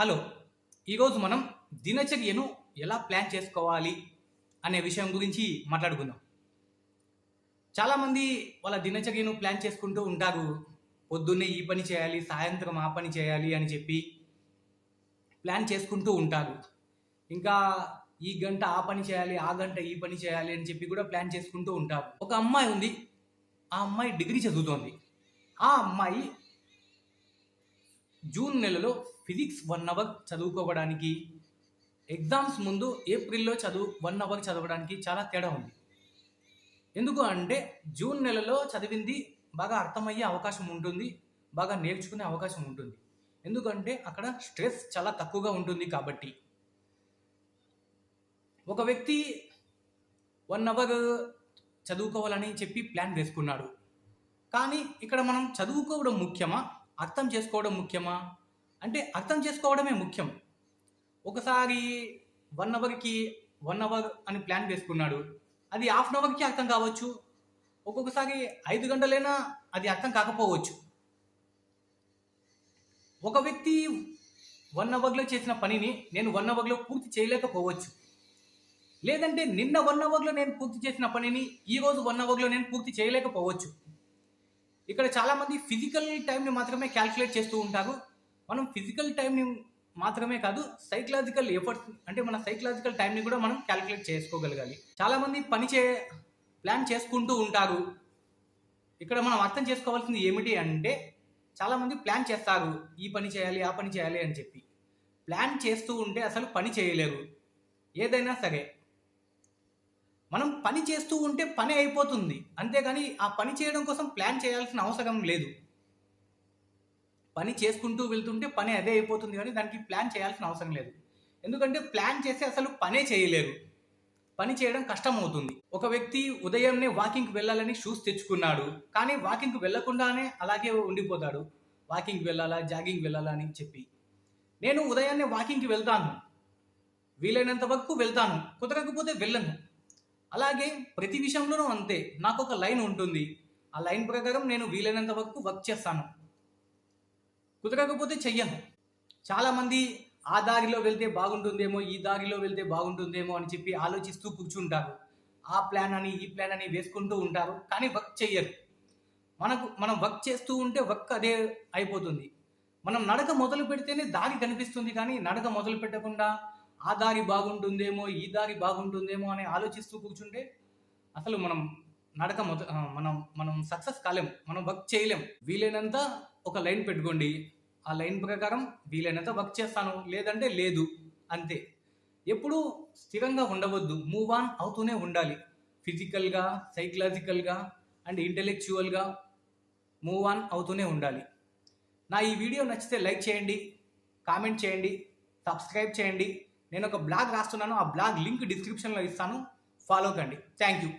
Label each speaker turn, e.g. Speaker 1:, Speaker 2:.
Speaker 1: Hello ఈరోజు మనం దినచర్యను ఎలా ప్లాన్ చేసుకోవాలి అనే విషయం గురించి మాట్లాడుకుందాం. చాలామంది వాళ్ళ దినచర్యను ప్లాన్ చేసుకుంటూ ఉంటారు. పొద్దున్నే ఈ పని చేయాలి సాయంత్రం ఆ పని చేయాలి అని చెప్పి ప్లాన్ చేసుకుంటూ ఉంటారు. ఇంకా ఈ గంట ఆ పని చేయాలి ఆ గంట ఈ పని చేయాలి అని చెప్పి కూడా ప్లాన్ చేసుకుంటూ ఉంటారు. ఒక అమ్మాయి ఉంది. ఆ అమ్మాయి డిగ్రీ చదువుతోంది. ఆ అమ్మాయి జూన్ నెలలో ఫిజిక్స్ వన్ అవర్ చదువుకోవడానికి ఎగ్జామ్స్ ముందు ఏప్రిల్లో చదువు వన్ అవర్ చదవడానికి చాలా తేడా ఉంది. ఎందుకు అంటే జూన్ నెలలో చదివింది బాగా అర్థమయ్యే అవకాశం ఉంటుంది బాగా నేర్చుకునే అవకాశం ఉంటుంది. ఎందుకంటే అక్కడ స్ట్రెస్ చాలా తక్కువగా ఉంటుంది కాబట్టి. ఒక వ్యక్తి వన్ అవర్ చదువుకోవాలని చెప్పి ప్లాన్ వేసుకున్నాడు. కానీ ఇక్కడ మనం చదువుకోవడం ముఖ్యమా? అర్థం చేసుకోవడం ముఖ్యమా? అంటే అర్థం చేసుకోవడమే ముఖ్యం. ఒకసారి వన్ అవర్కి వన్ అవర్ అని ప్లాన్ వేసుకున్నాడు అది హాఫ్ అన్ అవర్కి అర్థం కావచ్చు. ఒక్కొక్కసారి ఐదు గంటలైనా అది అర్థం కాకపోవచ్చు. ఒక వ్యక్తి వన్ అవర్లో చేసిన పనిని నేను వన్ అవర్లో పూర్తి చేయలేకపోవచ్చు. లేదంటే నిన్న వన్ అవర్లో నేను పూర్తి చేసిన పనిని ఈ రోజు వన్ అవర్లో నేను పూర్తి చేయలేకపోవచ్చు. ఇక్కడ చాలామంది ఫిజికల్ టైంని మాత్రమే క్యాల్కులేట్ చేస్తూ ఉంటారు. మనం ఫిజికల్ టైంని మాత్రమే కాదు సైకలాజికల్ ఎఫర్ట్స్ అంటే మన సైకలాజికల్ టైంని కూడా మనం క్యాలిక్యులేట్ చేసుకోగలగాలి. చాలామంది పని చే ప్లాన్ చేసుకుంటూ ఉంటారు. ఇక్కడ మనం అర్థం చేసుకోవాల్సింది ఏమిటి అంటే చాలామంది ప్లాన్ చేస్తారు. ఈ పని చేయాలి ఆ పని చేయాలి అని చెప్పి. ప్లాన్ చేస్తూ ఉంటే అసలు పని చేయలేరు. ఏదైనా సరే. మనం పని చేస్తూ ఉంటే పని అయిపోతుంది. అంతేగాని ఆ పని చేయడం కోసం ప్లాన్ చేయాల్సిన అవసరం లేదు. పని చేసుకుంటూ వెళ్తుంటే పని అదే అయిపోతుంది కానీ దానికి ప్లాన్ చేయాల్సిన అవసరం లేదు. ఎందుకంటే ప్లాన్ చేస్తే అసలు పనే చేయలేరు. పని చేయడం కష్టం అవుతుంది ఒక వ్యక్తి ఉదయంనే వాకింగ్కి వెళ్ళాలని షూస్ తెచ్చుకున్నాడు కానీ వాకింగ్కి వెళ్ళకుండానే అలాగే ఉండిపోతాడు. వాకింగ్కి వెళ్ళాలా జాగింగ్ వెళ్ళాలా అని చెప్పి. నేను ఉదయాన్నే వాకింగ్కి వెళ్తాను. వీలైనంత వరకు వెళ్తాను. కుదరకపోతే వెళ్ళను. అలాగే ప్రతి విషయంలోనూ అంతే. నాకు ఒక లైన్ ఉంటుంది. ఆ లైన్ ప్రకారం నేను వీలైనంత వరకు వర్క్ చేస్తాను. కుదరకపోతే చెయ్యను. చాలామంది ఆ దారిలో వెళ్తే బాగుంటుందేమో ఈ దారిలో వెళ్తే బాగుంటుందేమో అని చెప్పి ఆలోచిస్తూ కూర్చుంటారు. ఆ ప్లాన్ అని ఈ ప్లాన్ అని వేసుకుంటూ ఉంటారు కానీ వర్క్ చెయ్యరు. మనకు మనం వర్క్ చేస్తూ ఉంటే వర్క్ అదే అయిపోతుంది. మనం నడక మొదలు పెడితేనే దారి కనిపిస్తుంది కానీ నడక మొదలు పెట్టకుండా ఆ దారి బాగుంటుందేమో ఈ దారి బాగుంటుందేమో అని ఆలోచిస్తూ కూర్చుంటే అసలు మనం నడక మొద మనం మనం సక్సెస్ కాలేం మనం వర్క్ చేయలేం. వీలైనంత ఒక లైన్ పెట్టుకోండి. ఆ లైన్ ప్రకారం వీలైనంత వర్క్ చేస్తాను. లేదంటే లేదు. అంతే. ఎప్పుడూ స్థిరంగా ఉండవద్దు. మూవ్ ఆన్ అవుతూనే ఉండాలి. ఫిజికల్గా సైకలాజికల్గా అండ్ ఇంటెలెక్చువల్గా మూవ్ ఆన్ అవుతూనే ఉండాలి. నా ఈ వీడియో నచ్చితే లైక్ చేయండి కామెంట్ చేయండి సబ్స్క్రైబ్ చేయండి. నేను ఒక బ్లాగ్ రాస్తున్నాను. ఆ బ్లాగ్ లింక్ డిస్క్రిప్షన్లో ఇస్తాను. ఫాలో కండి. Thank you